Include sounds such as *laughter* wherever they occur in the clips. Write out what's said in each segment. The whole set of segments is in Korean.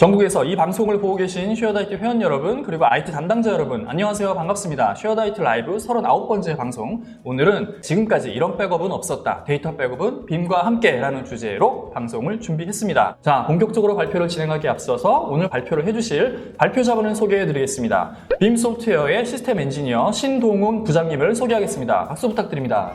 전국에서 이 방송을 보고 계신 쉐어다이트 회원 여러분 그리고 IT 담당자 여러분 안녕하세요. 반갑습니다. 쉐어다이트 라이브 39번째 방송. 오늘은 지금까지 이런 백업은 없었다. 데이터 백업은 빔과 함께 라는 주제로 방송을 준비했습니다. 자 본격적으로 발표를 진행하기 앞서서 오늘 발표를 해주실 발표자분을 소개해 드리겠습니다. 빔 소프트웨어의 시스템 엔지니어 신동훈 부장님을 소개하겠습니다. 박수 부탁드립니다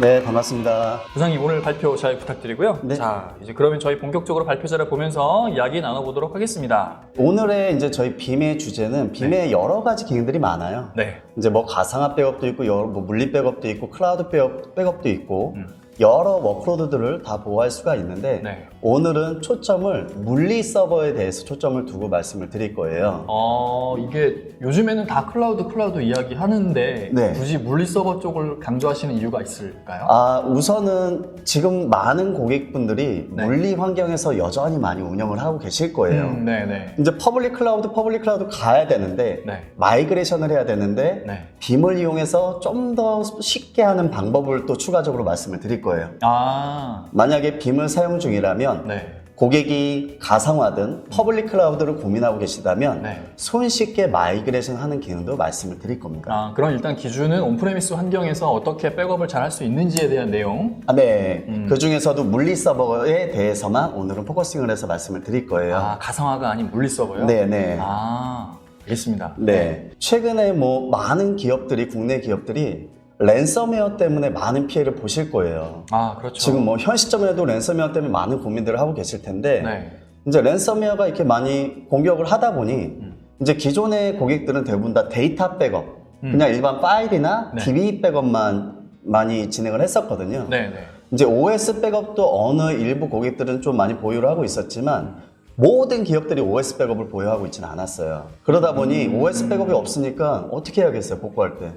네, 반갑습니다. 부장님 오늘 발표 잘 부탁드리고요 네. 자 이제 그러면 저희 본격적으로 발표자를 보면서 이야기 나눠보도록 하겠습니다 오늘의 이제 저희 빔의 주제는 빔의 여러 가지 기능들이 많아요. 네 이제 뭐 가상화 백업도 있고, 여러 뭐 물리 백업도 있고, 클라우드 백업, 백업도 있고, 음. 여러 워크로드들을 다 보호할 수가 있는데, 네. 오늘은 초점을 물리 서버에 대해서 초점을 두고 말씀을 드릴 거예요. 어, 이게 요즘에는 다 클라우드 클라우드 이야기 하는데 네. 굳이 물리 서버 쪽을 강조하시는 이유가 있을까요? 아, 우선은 지금 많은 고객분들이 네. 물리 환경에서 여전히 많이 운영을 하고 계실 거예요. 음, 네네. 이제 퍼블릭 클라우드, 퍼블릭 클라우드 가야 되는데, 네. 마이그레이션을 해야 되는데, 네. 빔을 이용해서 좀 더 쉽게 하는 방법을 또 추가적으로 말씀을 드릴 거예요. 아, 만약에 빔을 사용 중이라면 네. 고객이 가상화든 퍼블릭 클라우드를 고민하고 계시다면 네. 손쉽게 마이그레이션 하는 기능도 말씀을 드릴 겁니다. 아, 그럼 일단 기준은 온프레미스 환경에서 어떻게 백업을 잘 할 수 있는지에 대한 내용. 아, 네. 음. 그 중에서도 물리 서버에 대해서만 오늘은 포커싱을 해서 말씀을 드릴 거예요. 아, 가상화가 아닌 물리 서버요? 네, 네. 아, 알겠습니다. 네. 최근에 뭐 많은 기업들이, 국내 기업들이 랜섬웨어 때문에 많은 피해를 보실 거예요. 아, 그렇죠. 지금 뭐 현 시점에도 랜섬웨어 때문에 많은 고민들을 하고 계실 텐데 네. 이제 랜섬웨어가 이렇게 많이 공격을 하다 보니 음. 이제 기존의 고객들은 대부분 다 데이터 백업 그냥 일반 파일이나 음. 네. DB 백업만 많이 진행을 했었거든요. 네, 네. 이제 OS 백업도 어느 일부 고객들은 좀 많이 보유를 하고 있었지만 모든 기업들이 OS 백업을 보유하고 있지는 않았어요. 그러다 보니 음. OS 백업이 없으니까 어떻게 해야겠어요, 복구할 때.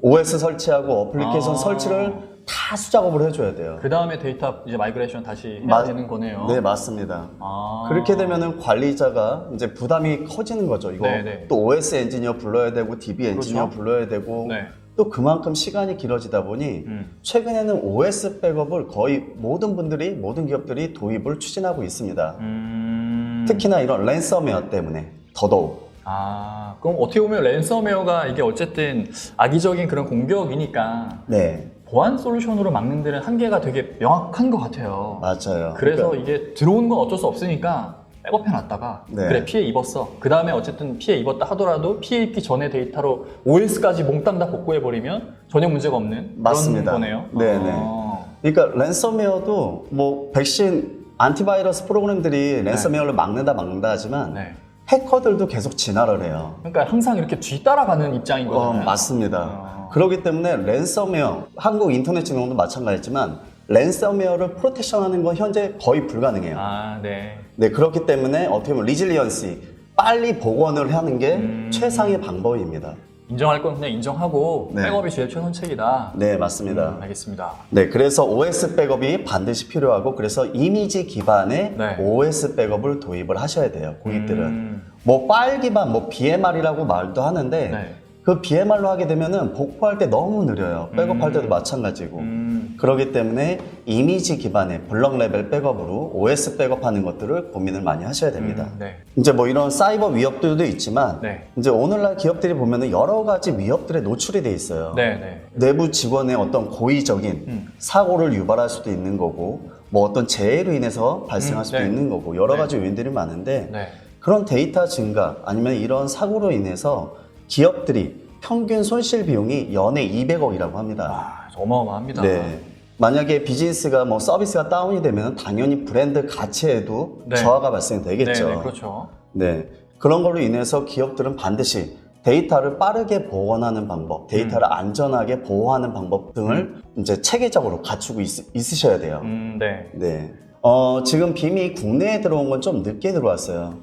OS 설치하고 어플리케이션 아. 설치를 다 수작업을 해줘야 돼요. 그 다음에 데이터 이제 마이그레이션 다시 해야 맞- 되는 거네요. 네, 맞습니다. 아. 그렇게 되면은 관리자가 이제 부담이 커지는 거죠. 이거 네네. 또 OS 엔지니어 불러야 되고 DB 엔지니어 그렇죠. 불러야 되고 네. 또 그만큼 시간이 길어지다 보니 음. 최근에는 OS 백업을 거의 모든 분들이 모든 기업들이 도입을 추진하고 있습니다. 음. 특히나 이런 랜섬웨어 때문에 더더욱 아, 그럼 어떻게 보면 랜섬웨어가 이게 어쨌든 악의적인 그런 공격이니까 네 보안 솔루션으로 막는 데는 한계가 되게 명확한 것 같아요. 맞아요. 그래서 그러니까 이게 들어오는 건 어쩔 수 없으니까 백업해 놨다가 네. 그래 피해 입었어. 그 다음에 어쨌든 피해 입었다 하더라도 피해 입기 전에 데이터로 OS까지 몽땅 다 복구해 버리면 전혀 문제가 없는 맞습니다. 그런 거네요. 네네. 아. 그러니까 랜섬웨어도 뭐 백신 안티바이러스 프로그램들이 랜섬웨어를 막는다 막는다 하지만 네. 해커들도 계속 진화를 해요. 그러니까 항상 이렇게 뒤따라가는 입장인 어, 거잖아요. 맞습니다. 아. 그렇기 때문에 랜섬웨어, 한국 인터넷 진흥도 마찬가지지만 랜섬웨어를 프로텍션하는 건 현재 거의 불가능해요. 아, 네. 네, 그렇기 때문에 어떻게 보면 리질리언시, 빨리 복원을 하는 게 음. 최상의 방법입니다. 인정할 건 그냥 인정하고 네. 백업이 제일 최선책이다. 네, 맞습니다. 음, 알겠습니다. 네, 그래서 OS 백업이 반드시 필요하고 그래서 이미지 기반의 네. OS 백업을 도입을 하셔야 돼요, 고객들은. 음, 뭐 파일 기반, 뭐 BMR이라고 말도 하는데 네. 그 BMR로 하게 되면은 복구할 때 너무 느려요. 백업할 음. 때도 마찬가지고. 음, 그렇기 때문에 이미지 기반의 블럭 레벨 백업으로 OS 백업하는 것들을 고민을 많이 하셔야 됩니다. 음, 네. 이제 뭐 이런 사이버 위협들도 있지만 네. 이제 오늘날 기업들이 보면은 여러 가지 위협들에 노출이 돼 있어요. 네, 네. 내부 직원의 어떤 고의적인 음. 사고를 유발할 수도 있는 거고 뭐 어떤 재해로 인해서 발생할 음, 수도 네. 있는 거고 여러 네. 가지 요인들이 많은데 네. 그런 데이터 증가 아니면 이런 사고로 인해서 기업들이 평균 손실 비용이 연에 200억이라고 합니다. 아, 어마어마합니다. 네. 만약에 비즈니스가 뭐 서비스가 다운이 되면 당연히 브랜드 가치에도 네. 저하가 발생되겠죠. 네, 네, 그렇죠. 네. 그런 걸로 인해서 기업들은 반드시 데이터를 빠르게 보관하는 방법, 데이터를 음. 안전하게 보호하는 방법 등을 이제 체계적으로 갖추고 있, 으셔야 돼요. 음, 네. 네. 어, 지금 빔이 국내에 들어온 건 좀 늦게 들어왔어요.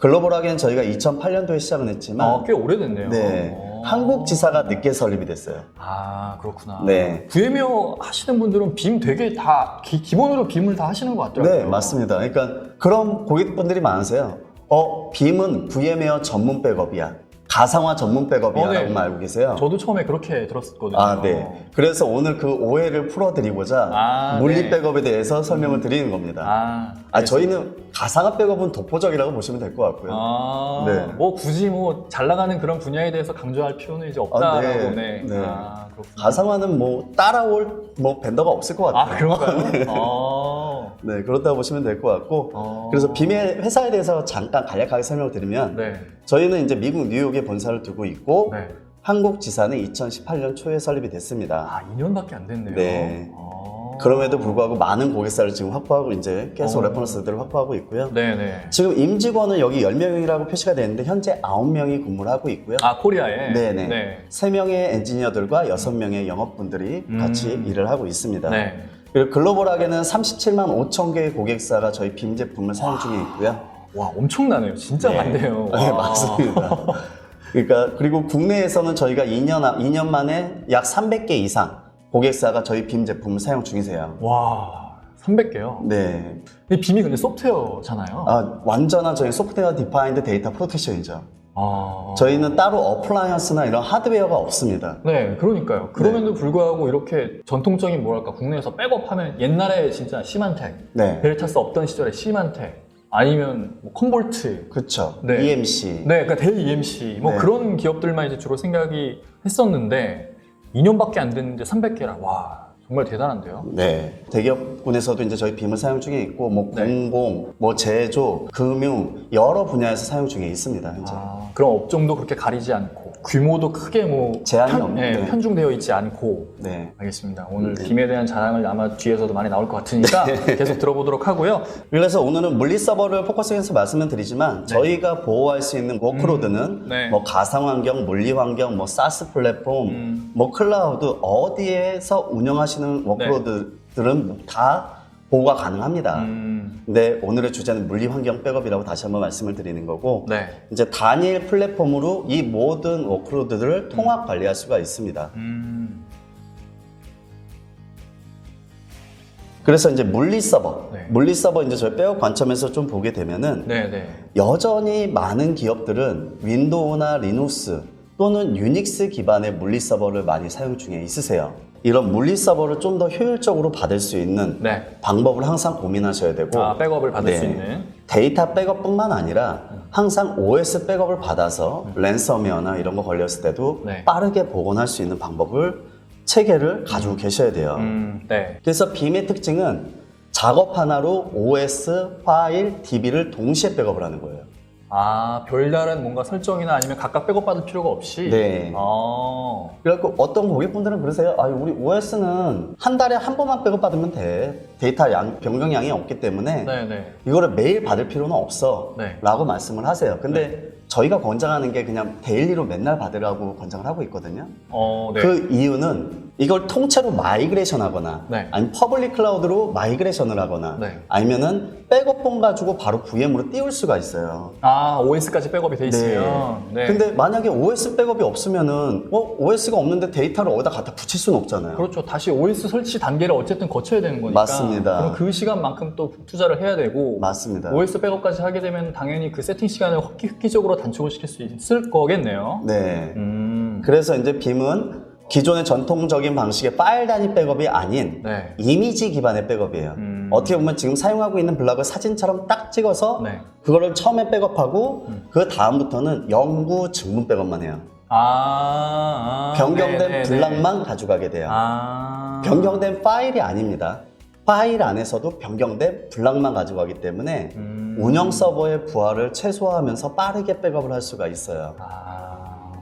글로벌하게는 저희가 2008년도에 시작은 했지만, 어, 꽤 오래됐네요. 네. 어. 한국 지사가 늦게 설립이 됐어요. 아, 그렇구나. 네. VM웨어 하시는 분들은 빔 되게 다, 기, 기본으로 빔을 다 하시는 것 같더라고요. 네, 맞습니다. 그러니까 그런 고객분들이 많으세요. 어, 빔은 VM웨어 전문 백업이야. 가상화 전문 백업이라고 어, 네. 알고 계세요? 저도 처음에 그렇게 들었었거든요. 아, 네. 그래서 오늘 그 오해를 풀어드리고자 아, 물리 네. 백업에 대해서 설명을 드리는 겁니다. 아, 아, 저희는 가상화 백업은 독보적이라고 보시면 될 것 같고요. 아, 네. 뭐 굳이 뭐 잘 나가는 그런 분야에 대해서 강조할 필요는 이제 없다라고 아, 네. 네. 네. 아. 가상화는 뭐 따라올 뭐 벤더가 없을 것 아, 같아요. 그런가요? *laughs* 아, 네, 그렇다고 보시면 될 것 같고. 어. 그래서 비밀 회사에 대해서 잠깐 간략하게 설명을 드리면 네. 저희는 이제 미국 뉴욕에 본사를 두고 있고 네. 한국 지사는 2018년 초에 설립이 됐습니다. 아, 2년밖에 안 됐네요. 네. 아. 그럼에도 불구하고 많은 고객사를 지금 확보하고 이제 계속 어. 레퍼런스들을 확보하고 있고요. 네네. 지금 임직원은 여기 10명이라고 표시가 되는데 현재 9명이 근무를 하고 있고요. 아, 코리아에? 네네. 네. 세 3명의 엔지니어들과 6명의 영업분들이 음. 같이 일을 하고 있습니다. 네. 그리고 글로벌하게는 37만 5천 개의 고객사가 저희 빔 제품을 사용 중에 있고요. 와, 엄청나네요. 진짜 네. 많네요. *laughs* 네, 와. 맞습니다. 그러니까 그리고 국내에서는 저희가 2년, 아- 2년 만에 약 300개 이상 고객사가 저희 빔 제품을 사용 중이세요. 와, 300개요. 네. 근데 빔이 근데 소프트웨어잖아요. 아, 완전한 저희 소프트웨어 디파인드 데이터 프로텍션이죠. 아. 저희는 따로 어플라이언스나 이런 하드웨어가 없습니다. 네, 그러니까요. 그럼에도 불구하고 이렇게 전통적인 뭐랄까 국내에서 백업하면 옛날에 진짜 시만텍, 네. 벨타스 없던 시절에 시만텍, 아니면 뭐 콤볼트, 그렇죠. 네. EMC. 네, 그러니까 델 EMC 뭐 네. 그런 기업들만 이제 주로 생각이 했었는데 2년밖에 안 됐는데 300개라 와 정말 대단한데요. 네. 대기업군에서도 이제 저희 빔을 사용 중에 있고, 뭐 네. 공공, 뭐 제조, 금융 여러 분야에서 사용 중에 있습니다. 현재. 아, 그럼 업종도 그렇게 가리지 않고 규모도 크게 뭐 제한이 편, 없는, 예, 네. 편중되어 있지 않고 네. 알겠습니다. 오늘 네. 빔에 대한 자랑을 아마 뒤에서도 많이 나올 것 같으니까 *laughs* 계속 들어보도록 하고요. 그래서 오늘은 물리 서버를 포커싱해서 말씀을 드리지만 저희가 보호할 수 있는 워크로드는 네. 뭐 가상 환경, 물리 환경, 뭐 사스 플랫폼, 음. 뭐 클라우드 어디에서 운영하시는 워크로드들은 다 보호가 가능합니다. 음, 근데 오늘의 주제는 물리 환경 백업이라고 다시 한번 말씀을 드리는 거고 네. 이제 단일 플랫폼으로 이 모든 워크로드들을 통합 관리할 수가 있습니다. 음, 그래서 이제 물리 서버, 네. 물리 서버 이제 저희 백업 관점에서 좀 보게 되면은 네, 네. 여전히 많은 기업들은 윈도우나 리눅스 또는 유닉스 기반의 물리 서버를 많이 사용 중에 있으세요. 이런 물리 서버를 좀 더 효율적으로 받을 수 있는 네. 방법을 항상 고민하셔야 되고 아, 백업을 받을 네. 수 있는. 데이터 백업뿐만 아니라 항상 OS 백업을 받아서 랜섬웨어나 이런 거 걸렸을 때도 네. 빠르게 복원할 수 있는 방법을 체계를 가지고 계셔야 돼요. 음, 네. 그래서 빔의 특징은 작업 하나로 OS, 파일, DB를 동시에 백업을 하는 거예요. 아, 별다른 뭔가 설정이나 아니면 각각 백업 받을 필요가 없이. 네. 아, 그래갖고 어떤 고객분들은 그러세요. 아, 우리 OS는 한 달에 한 번만 백업 받으면 돼. 데이터 양, 변경량이 없기 때문에 네, 네. 이거를 매일 받을 필요는 없어. 네. 라고 말씀을 하세요. 근데 저희가 권장하는 게 그냥 데일리로 맨날 받으라고 권장을 하고 있거든요. 어, 네. 그 이유는 이걸 통째로 마이그레이션 하거나 네. 아니면 퍼블릭 클라우드로 마이그레이션을 하거나 네. 아니면은 백업본 가지고 바로 VM으로 띄울 수가 있어요. 아, OS까지 백업이 돼 있으면. 네. 근데 만약에 OS 백업이 없으면은 어, OS가 없는데 데이터를 어디다 갖다 붙일 수는 없잖아요. 그렇죠. 다시 OS 설치 단계를 어쨌든 거쳐야 되는 거니까. 맞습니다. 그럼 그 시간만큼 또 투자를 해야 되고. 맞습니다. OS 백업까지 하게 되면 당연히 그 세팅 시간을 획기, 획기적으로 단축을 시킬 수 있을 거겠네요. 네. 음. 그래서 이제 빔은 기존의 전통적인 방식의 파일 단위 백업이 아닌 네. 이미지 기반의 백업이에요. 음. 어떻게 보면 지금 사용하고 있는 블락을 사진처럼 딱 찍어서 네. 그거를 처음에 백업하고 음. 그 다음부터는 영구 증분 백업만 해요. 아. 아, 변경된 네, 네, 네. 블락만 가져가게 돼요. 아. 변경된 파일이 아닙니다. 파일 안에서도 변경된 블락만 가져가기 때문에 음. 운영 서버의 부하를 최소화하면서 빠르게 백업을 할 수가 있어요. 아,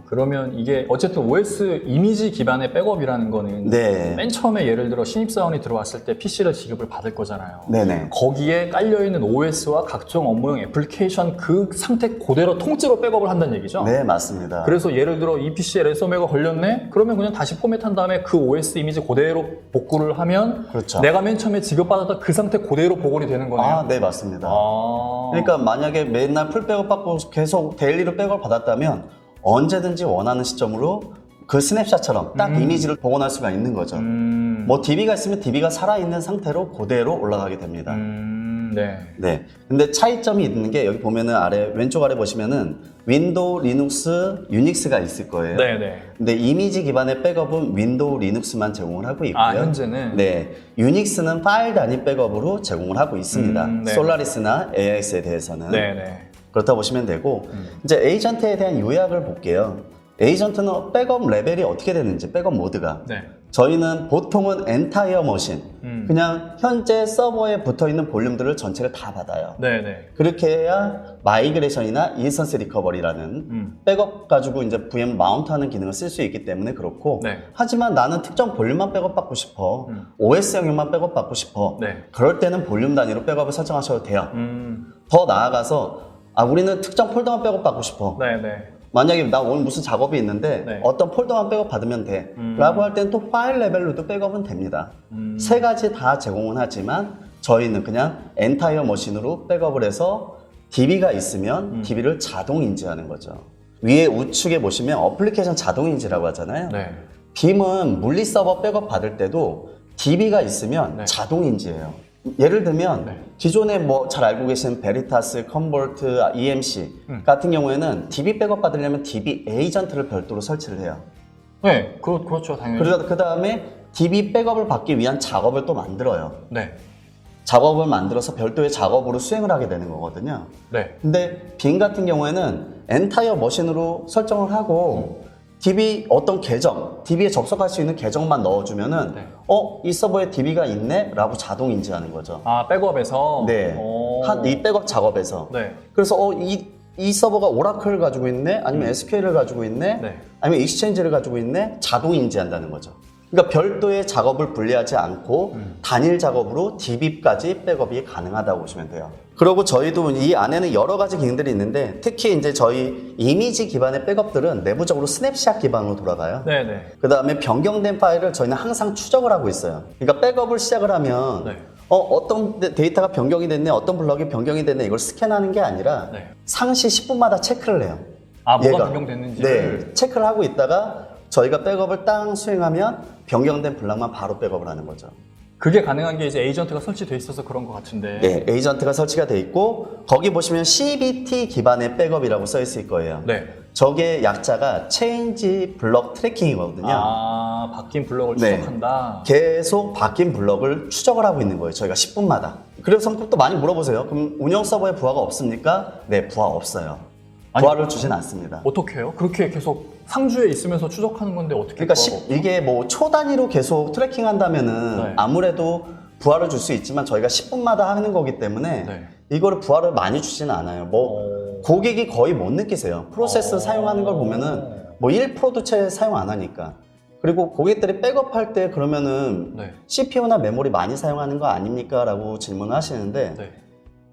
그러면 이게 어쨌든 OS 이미지 기반의 백업이라는 거는 네. 맨 처음에 예를 들어 신입사원이 들어왔을 때 PC를 지급을 받을 거잖아요. 네네. 거기에 깔려있는 OS와 각종 업무용 애플리케이션 그 상태 그대로 통째로 백업을 한다는 얘기죠. 네, 맞습니다. 그래서 예를 들어 이 PC에 랜섬웨어가 걸렸네? 그러면 그냥 다시 포맷한 다음에 그 OS 이미지 그대로 복구를 하면 그렇죠. 내가 맨 처음에 지급받았던 그 상태 그대로 복원이 되는 거네요. 아, 네, 맞습니다. 아. 그러니까 만약에 맨날 풀 백업 받고 계속 데일리로 백업을 받았다면 언제든지 원하는 시점으로 그 스냅샷처럼 딱 이미지를 복원할 수가 있는 거죠. 음. 뭐 DB가 있으면 DB가 살아있는 상태로 그대로 올라가게 됩니다. 음. 음, 네. 네. 근데 차이점이 있는 게 여기 보면은 아래 왼쪽 아래 보시면은 윈도우, 리눅스, 유닉스가 있을 거예요. 네, 네. 근데 이미지 기반의 백업은 윈도우, 리눅스만 제공을 하고 있고요. 아, 현재는? 네. 유닉스는 파일 단위 백업으로 제공을 하고 있습니다. 음, 네. 솔라리스나 AIX에 대해서는. 네, 네. 그렇다 보시면 되고 이제 에이전트에 대한 요약을 볼게요. 에이전트는 백업 레벨이 어떻게 되는지 백업 모드가 네. 저희는 보통은 엔타이어 머신 음. 그냥 현재 서버에 붙어 있는 볼륨들을 전체를 다 받아요. 네, 네. 그렇게 해야 마이그레이션이나 인스턴스 리커버리라는 음. 백업 가지고 이제 VM 마운트하는 기능을 쓸 수 있기 때문에 그렇고 네. 하지만 나는 특정 볼륨만 백업 받고 싶어 음. OS 영역만 백업 받고 싶어 네. 그럴 때는 볼륨 단위로 백업을 설정하셔도 돼요. 음. 더 나아가서 아 우리는 특정 폴더만 백업 받고 싶어. 네, 네. 만약에 나 오늘 무슨 작업이 있는데 네. 어떤 폴더만 백업 받으면 돼. 음. 라고 할 때는 또 파일 레벨로도 백업은 됩니다. 음. 세 가지 다 제공은 하지만 저희는 그냥 엔타이어 머신으로 백업을 해서 DB가 있으면 음. DB를 자동 인지하는 거죠. 위에 우측에 보시면 어플리케이션 자동 인지라고 하잖아요. 네. 빔은 물리 서버 백업 받을 때도 DB가 있으면 네. 자동 인지해요. 예를 들면 네. 기존에 뭐 잘 알고 계신 베리타스, 컨볼트, EMC 음. 같은 경우에는 DB 백업 받으려면 DB 에이전트를 별도로 설치를 해요. 네, 그렇, 그렇죠, 당연히. 그러다 그 다음에 DB 백업을 받기 위한 작업을 또 만들어요. 네. 작업을 만들어서 별도의 작업으로 수행을 하게 되는 거거든요. 네. 근데 빔 같은 경우에는 엔타이어 머신으로 설정을 하고 DB 어떤 계정, DB에 접속할 수 있는 계정만 넣어주면은 네. 어, 이 서버에 DB가 있네? 라고 자동 인지하는 거죠. 아, 백업에서? 네. 오. 한, 이 백업 작업에서. 네. 그래서 어, 이, 이 서버가 오라클을 가지고 있네? 아니면 SQL을 가지고 있네? 네. 아니면 익스체인지를 가지고 있네? 자동 인지한다는 거죠. 그러니까 별도의 작업을 분리하지 않고 음. 단일 작업으로 DB까지 백업이 가능하다고 보시면 돼요. 그리고 저희도 이 안에는 여러 가지 기능들이 있는데 특히 이제 저희 이미지 기반의 백업들은 내부적으로 스냅샷 기반으로 돌아가요. 네, 네. 그 다음에 변경된 파일을 저희는 항상 추적을 하고 있어요. 그러니까 백업을 시작을 하면 네. 어, 어떤 데- 데이터가 변경이 됐네, 어떤 블럭이 변경이 됐네 이걸 스캔하는 게 아니라 네. 상시 10분마다 체크를 해요. 아, 뭐가 얘가. 변경됐는지를? 네, 체크를 하고 있다가 저희가 백업을 땅 수행하면 변경된 블럭만 바로 백업을 하는 거죠. 그게 가능한 게 이제 에이전트가 설치돼 있어서 그런 것 같은데. 네, 에이전트가 설치가 돼 있고 거기 보시면 CBT 기반의 백업이라고 써 있을 거예요. 네. 저게 약자가 체인지 블럭 트래킹이거든요. 아, 바뀐 블럭을 네. 추적한다. 계속 바뀐 블럭을 추적을 하고 있는 거예요. 저희가 10분마다. 그래서 또 많이 물어보세요. 그럼 운영 서버에 부하가 없습니까? 네, 부하 없어요. 부하를 주진 않습니다. 어떻게 해요? 그렇게 계속 상주에 있으면서 추적하는 건데 어떻게 그러니까 부하가 십- 없죠? 이게 뭐 초 단위로 계속 트래킹 한다면은 네. 아무래도 부하를 줄 수 있지만 저희가 10분마다 하는 거기 때문에 네. 이거를 부하를 많이 주지는 않아요. 뭐 어. 고객이 거의 못 느끼세요. 프로세스 어. 사용하는 걸 보면은 뭐 1%도 채 사용 안 하니까. 그리고 고객들이 백업할 때 그러면은 네. CPU나 메모리 많이 사용하는 거 아닙니까? 라고 질문을 하시는데 네.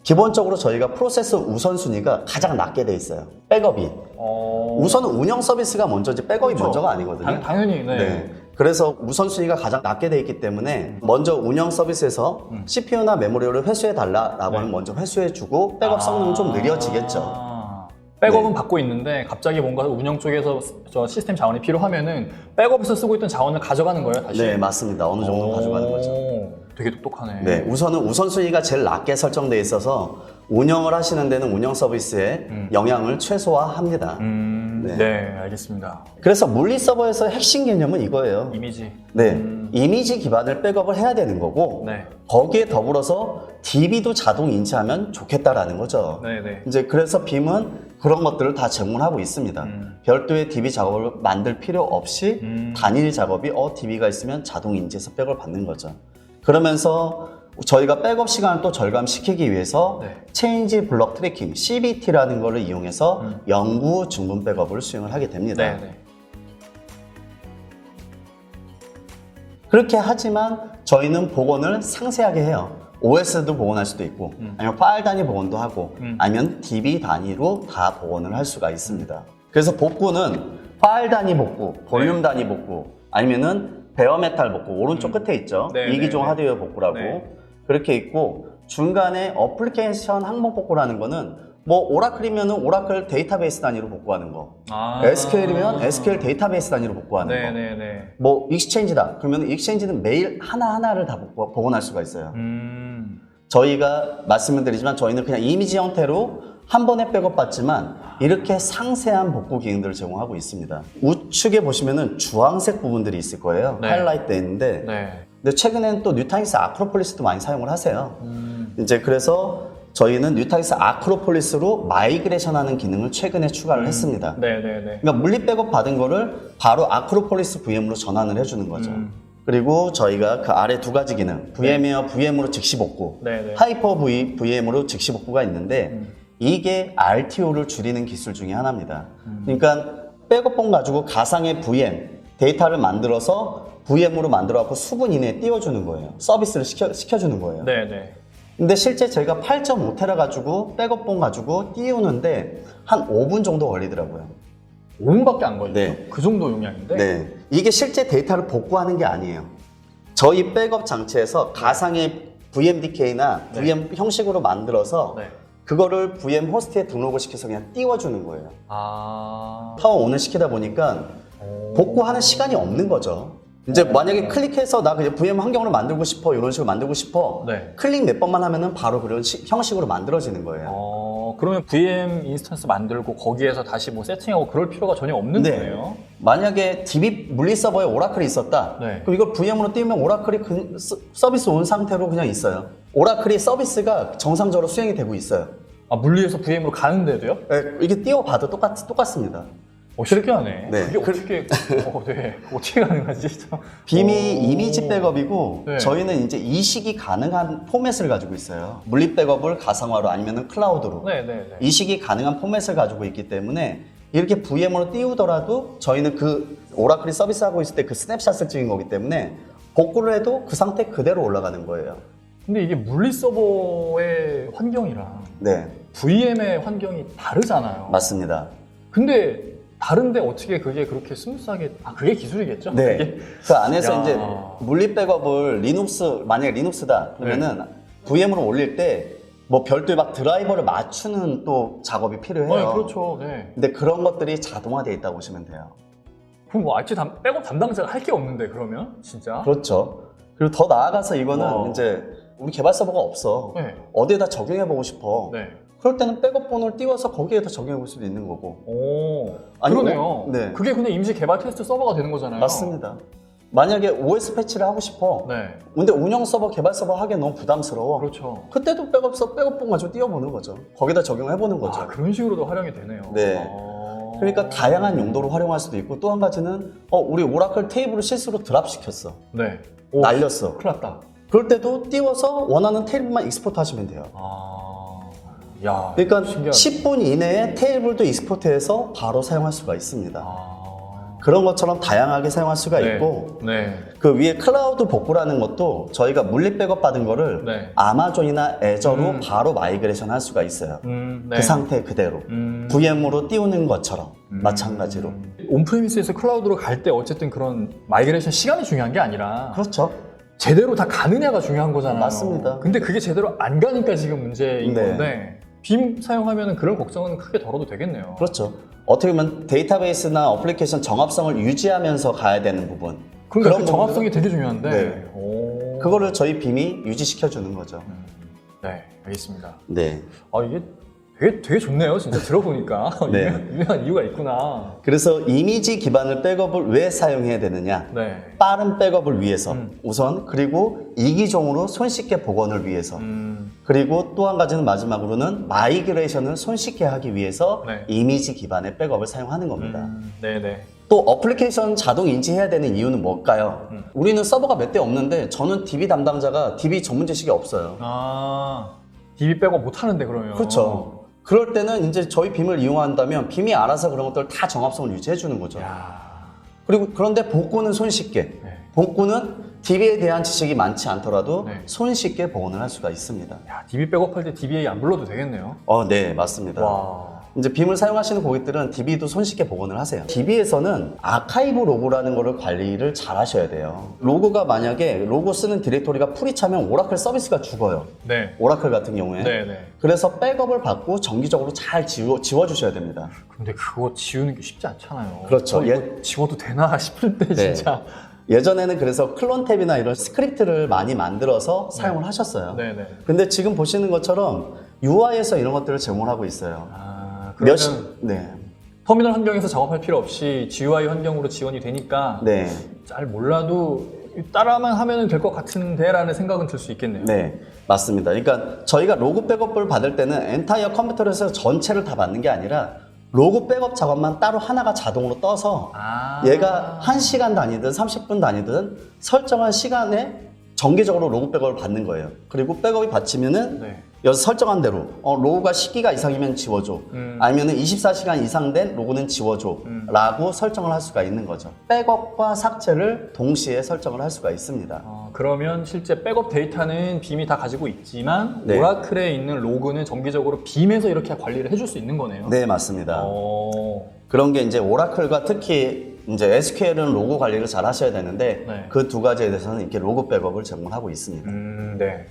기본적으로 저희가 프로세스 우선순위가 가장 낮게 돼 있어요. 백업이. 어... 우선은 운영 서비스가 먼저지 백업이 그렇죠. 먼저가 아니거든요. 당, 당연히, 네. 네. 그래서 우선순위가 가장 낮게 돼 있기 때문에 먼저 운영 서비스에서 CPU나 메모리를 회수해 달라라고 음. 네. 하면 먼저 회수해 주고 백업 성능은 좀 느려지겠죠. 아, 백업은 네. 받고 있는데 갑자기 뭔가 운영 쪽에서 저 시스템 자원이 필요하면은 백업에서 쓰고 있던 자원을 가져가는 거예요, 다시. 네, 맞습니다. 어느 정도 가져가는 거죠. 오, 되게 똑똑하네. 네, 우선은 우선순위가 제일 낮게 설정돼 있어서 운영을 하시는 데는 운영 서비스에 영향을 최소화합니다. 음, 네. 네. 알겠습니다. 그래서 물리 서버에서 핵심 개념은 이거예요. 이미지. 네, 이미지 기반을 백업을 해야 되는 거고 음. 네. 거기에 더불어서 DB도 자동 인지하면 좋겠다라는 거죠. 네, 네. 이제 그래서 빔은 그런 것들을 다 제공하고 있습니다. 음. 별도의 DB 작업을 만들 필요 없이 음. 단일 작업이 어 DB가 있으면 자동 인지해서 백업을 받는 거죠. 그러면서 저희가 백업 시간을 또 절감시키기 위해서 네. 체인지 블럭 트래킹 CBT라는 거를 이용해서 영구 중분 백업을 수행을 하게 됩니다. 음. 네, 네. 그렇게 하지만 저희는 복원을 상세하게 해요. OS도 복원할 수도 있고, 아니면 파일 단위 복원도 하고, 음. 아니면 DB 단위로 다 복원을 할 수가 있습니다. 그래서 복구는 파일 단위 복구, 볼륨 단위 복구, 아니면은 베어메탈 복구, 오른쪽 끝에 있죠. 네, 이기종 네, 네. 하드웨어 복구라고. 네. 그렇게 있고, 중간에 어플리케이션 항목 복구라는 거는 뭐 오라클이면은 오라클 데이터베이스 단위로 복구하는 거. 아. SQL이면 SQL 데이터베이스 단위로 복구하는 네, 거. 네, 네. 뭐 익스체인지다. 그러면 익스체인지는 매일 하나 하나를 다 복- 복원할 수가 있어요. 음. 저희가 말씀을 드리지만 저희는 그냥 이미지 형태로 한 번에 백업 받지만 이렇게 상세한 복구 기능들을 제공하고 있습니다. 우측에 보시면은 주황색 부분들이 있을 거예요. 네. 하이라이트 돼 있는데 네. 근데 최근에는 또 뉴타이스 아크로폴리스도 많이 사용을 하세요. 음, 이제 그래서 저희는 뉴타이스 아크로폴리스로 마이그레이션 하는 기능을 최근에 추가를 했습니다. 네, 네, 네. 그러니까 물리 백업 받은 거를 바로 아크로폴리스 VM으로 전환을 해주는 거죠. 음. 그리고 저희가 그 아래 두 가지 기능, VM이어 VM으로 즉시 복구, 네, 네. 하이퍼 V, VM으로 즉시 복구가 있는데 음. 이게 RTO를 줄이는 기술 중에 하나입니다. 음. 그러니까 백업본 가지고 가상의 VM 데이터를 만들어서 VM으로 만들어 갖고 수분 이내에 띄워주는 거예요. 서비스를 시켜, 시켜주는 거예요. 네, 네. 근데 실제 저희가 8.5테라 가지고 백업본 가지고 띄우는데 한 5분 정도 걸리더라고요. 5분밖에 안 걸리죠. 네. 그 정도 용량인데. 네. 이게 실제 데이터를 복구하는 게 아니에요. 저희 백업 장치에서 가상의 VMDK나 네. VM 형식으로 만들어서 네. 그거를 VM 호스트에 등록을 시켜서 그냥 띄워주는 거예요. 아. 파워 온을 시키다 보니까 복구하는 시간이 없는 거죠. 이제 만약에 클릭해서 나 그냥 VM 환경으로 만들고 싶어 이런 식으로 만들고 싶어 네. 클릭 몇 번만 하면은 바로 그런 시- 형식으로 만들어지는 거예요. 어, 그러면 VM 인스턴스 만들고 거기에서 다시 뭐 세팅하고 그럴 필요가 전혀 없는 네. 거네요. 만약에 DB 물리 서버에 오라클이 있었다. 네. 그럼 이걸 VM으로 띄우면 오라클이 그 서- 서비스 온 상태로 그냥 있어요. 오라클이 서비스가 정상적으로 수행이 되고 있어요. 아, 물리에서 VM으로 가는데도요? 네, 이게 띄워봐도 똑같, 똑같습니다. 어, 신기하네. 네. 그게 어떻게, *laughs* 어, 네. 어떻게 가능하지? 참. 빔이 오. 이미지 백업이고 네. 저희는 이제 이식이 가능한 포맷을 가지고 있어요. 물리 백업을 가상화로 아니면 클라우드로 네, 네, 네. 이식이 가능한 포맷을 가지고 있기 때문에 이렇게 VM으로 띄우더라도 저희는 그 오라클이 서비스하고 있을 때 그 스냅샷을 찍은 거기 때문에 복구를 해도 그 상태 그대로 올라가는 거예요. 근데 이게 물리 서버의 환경이랑 네, VM의 환경이 다르잖아요. 맞습니다. 근데 다른데 어떻게 그게 그렇게 스무스하게 아 그게 기술이겠죠? 네. 그게? 그 안에서 야. 이제 물리 백업을 리눅스 만약에 리눅스다 그러면은 네. VM으로 올릴 때 뭐 별도의 막 드라이버를 맞추는 또 작업이 필요해요. 네, 그렇죠. 네. 근데 그런 것들이 자동화되어 있다고 보시면 돼요. 그럼 뭐 IT 담, 백업 담당자가 할 게 없는데 그러면 진짜? 그렇죠. 그리고 더 나아가서 이거는 와. 이제 우리 개발 서버가 없어. 네. 어디에다 적용해 보고 싶어. 네. 그럴 때는 백업본을 띄워서 거기에다 적용해 볼 수도 있는 거고. 오. 아니, 그러네요. 어, 네. 그게 그냥 임시 개발 테스트 서버가 되는 거잖아요. 맞습니다. 만약에 OS 패치를 하고 싶어. 네. 근데 운영 서버, 개발 서버 하기엔 너무 부담스러워. 그렇죠. 그때도 백업 서 백업본 가지고 띄워보는 거죠. 거기다 적용해 보는 거죠. 아, 그런 식으로도 활용이 되네요. 네. 아. 그러니까 다양한 용도로 활용할 수도 있고 또 한 가지는 어 우리 오라클 테이블을 실수로 드랍 시켰어. 네. 오, 날렸어. 큰일 났다. 그럴 때도 띄워서 원하는 테이블만 익스포트 하시면 돼요. 아. 야. 그러니까 신기하다. 10분 이내에 테이블도 익스포트해서 바로 사용할 수가 있습니다. 아. 그런 것처럼 다양하게 사용할 수가 네. 있고 네. 그 위에 클라우드 복구라는 것도 저희가 물리 백업 받은 거를 네. 아마존이나 애저로 음. 바로 마이그레이션 할 수가 있어요. 음, 네. 그 상태 그대로 음. VM으로 띄우는 것처럼 음. 마찬가지로 온프리미스에서 클라우드로 갈 때 어쨌든 그런 마이그레이션 시간이 중요한 게 아니라 그렇죠. 제대로 다 가느냐가 중요한 거잖아요. 맞습니다. 근데 그게 제대로 안 가니까 지금 문제인 네. 건데 빔 사용하면 그런 걱정은 크게 덜어도 되겠네요. 그렇죠. 어떻게 보면 데이터베이스나 어플리케이션 정합성을 유지하면서 가야 되는 부분. 그러니까 그 정합성이 되게 중요한데. 네. 오. 그거를 저희 빔이 유지시켜 주는 거죠. 네, 알겠습니다. 네. 아 이게 되게 되게 좋네요. 진짜 들어보니까 *laughs* 네. 유명한, 이유가 있구나. 그래서 이미지 기반을 백업을 왜 사용해야 되느냐? 네. 빠른 백업을 위해서 음. 우선 그리고 이기종으로 손쉽게 복원을 위해서 음, 그리고 또 한 가지는 마지막으로는 마이그레이션을 손쉽게 하기 위해서 네. 이미지 기반의 백업을 사용하는 겁니다. 음, 네네. 또 어플리케이션 자동 인지해야 되는 이유는 뭘까요? 음. 우리는 서버가 몇 대 없는데 저는 DB 담당자가 DB 전문 지식이 없어요. 아 DB 백업 못 하는데 그러면. 그렇죠. 그럴 때는 이제 저희 빔을 이용한다면 빔이 알아서 그런 것들 다 정합성을 유지해 주는 거죠. 야. 그리고 그런데 복구는 손쉽게. 네. 복구는 DB에 대한 지식이 많지 않더라도 네. 손쉽게 복원을 할 수가 있습니다. 야, DB 백업할 때 DBA 안 불러도 되겠네요. 어, 네, 맞습니다. 와. 이제 빔을 사용하시는 고객들은 DB도 손쉽게 복원을 하세요. DB에서는 아카이브 로고라는 거를 관리를 잘 하셔야 돼요. 로고가 만약에 로고 쓰는 디렉토리가 풀이 차면 오라클 서비스가 죽어요. 네. 오라클 같은 경우에. 네 네. 그래서 백업을 받고 정기적으로 잘 지워, 지워주셔야 됩니다. 근데 그거 지우는 게 쉽지 않잖아요. 그렇죠. 어, 예. 지워도 되나 *laughs* 싶을 때 네. 진짜. 예전에는 그래서 클론 탭이나 이런 스크립트를 많이 만들어서 사용을 하셨어요. 네네. 근데 지금 보시는 것처럼 UI에서 이런 것들을 제공하고 있어요. 아, 몇 그러면 시, 네. 터미널 환경에서 작업할 필요 없이 GUI 환경으로 지원이 되니까 네. 잘 몰라도 따라만 하면 될 것 같은데라는 생각은 들 수 있겠네요. 네, 맞습니다. 그러니까 저희가 로그 백업을 받을 때는 엔타이어 컴퓨터에서 전체를 다 받는 게 아니라 로그 백업 작업만 따로 하나가 자동으로 떠서 아. 얘가 1시간 단위든 30분 단위든 설정한 시간에 정기적으로 로그 백업을 받는 거예요. 그리고 백업이 받치면은 네. 여기서 설정한 대로 어, 로그가 10기가 이상이면 지워줘. 음. 아니면 24시간 이상 된 로그는 지워줘. 음. 라고 설정을 할 수가 있는 거죠. 백업과 삭제를 동시에 설정을 할 수가 있습니다. 어, 그러면 실제 백업 데이터는 빔이 다 가지고 있지만 네. 오라클에 있는 로그는 정기적으로 빔에서 이렇게 관리를 해줄 수 있는 거네요. 네, 맞습니다. 어, 그런 게 이제 오라클과 특히 이제 SQL은 로그 관리를 잘 하셔야 되는데 네. 그 두 가지에 대해서는 이렇게 로그 백업을 제공하고 있습니다. 음, 네.